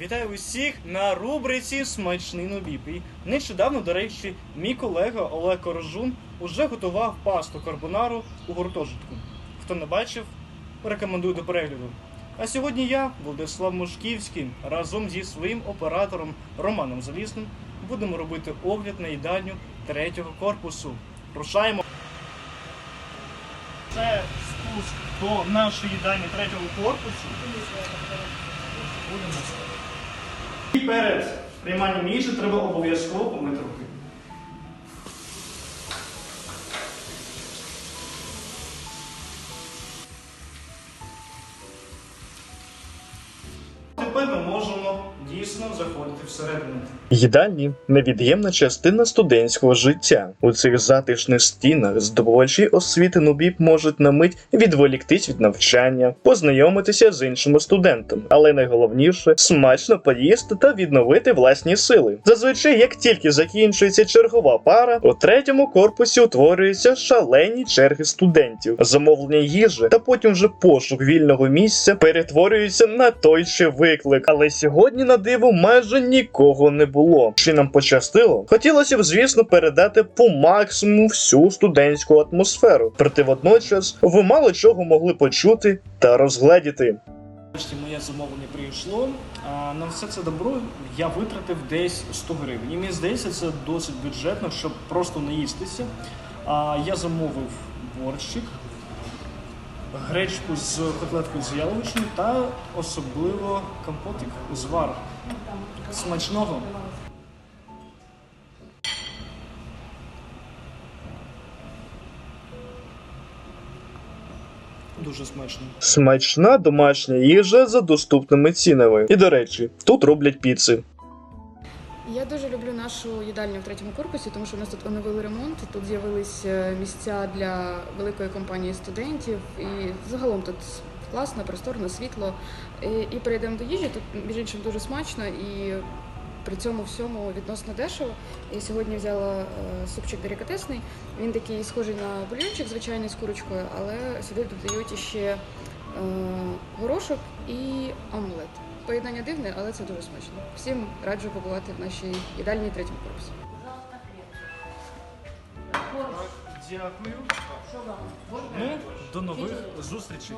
Вітаю усіх на рубриці Смачний Нобіп. І нещодавно, до речі, мій колега Олег Корожун уже готував пасту карбонару у гуртожитку. Хто не бачив, рекомендую до перегляду. А сьогодні я, Владислав Мошківський, разом зі своїм оператором Романом Залісним будемо робити огляд на їдальню третього корпусу. Рушаємо! Це спуск до нашої їдальні третього корпусу. Будемо. І перед прийманням їжі треба обов'язково помити руки. Тепер ми можемо дійсно заходити всередину. Їдальні невід'ємна частина студентського життя. У цих затишних стінах здобувачі освіти нубіб можуть на мить відволіктись від навчання, познайомитися з іншими студентами, але найголовніше смачно поїсти та відновити власні сили. Зазвичай, як тільки закінчується чергова пара, у третьому корпусі утворюються шалені черги студентів, замовлення їжі та потім вже пошук вільного місця перетворюються на той ще виклик. Але сьогодні на диво майже нікого не було. Чи нам пощастило? Хотілося б, звісно, передати по максимуму всю студентську атмосферу. Проте водночас ви мало чого могли почути та розгледіти. Нарешті моє замовлення прийшло. На все це добро я витратив десь 100 гривень. І мені здається, це досить бюджетно, щоб просто наїстися. Я замовив борщик, гречку з котлеткою з яловичною та особливо компотик звар. Смачного. Дуже смачно. Смачна домашня їжа за доступними цінами. І до речі, тут роблять піци. Я дуже люблю нашу їдальню в третьому корпусі, тому що у нас тут оновили ремонт. Тут з'явились е, місця для великої компанії студентів, і загалом тут класно, просторно, світло. І, і перейдемо до їжі. Тут між іншим дуже смачно і при цьому всьому відносно дешево. Я сьогодні взяла е, супчик делікатесний. Він такий схожий на бульйончик, звичайний з курочкою, але сюди додають іще е, горошок і омлет. Поєднання дивне, але це дуже смачно. Всім раджу побувати в нашій їдальні третьому корпусі. Дякую. Ну, до нових зустрічей.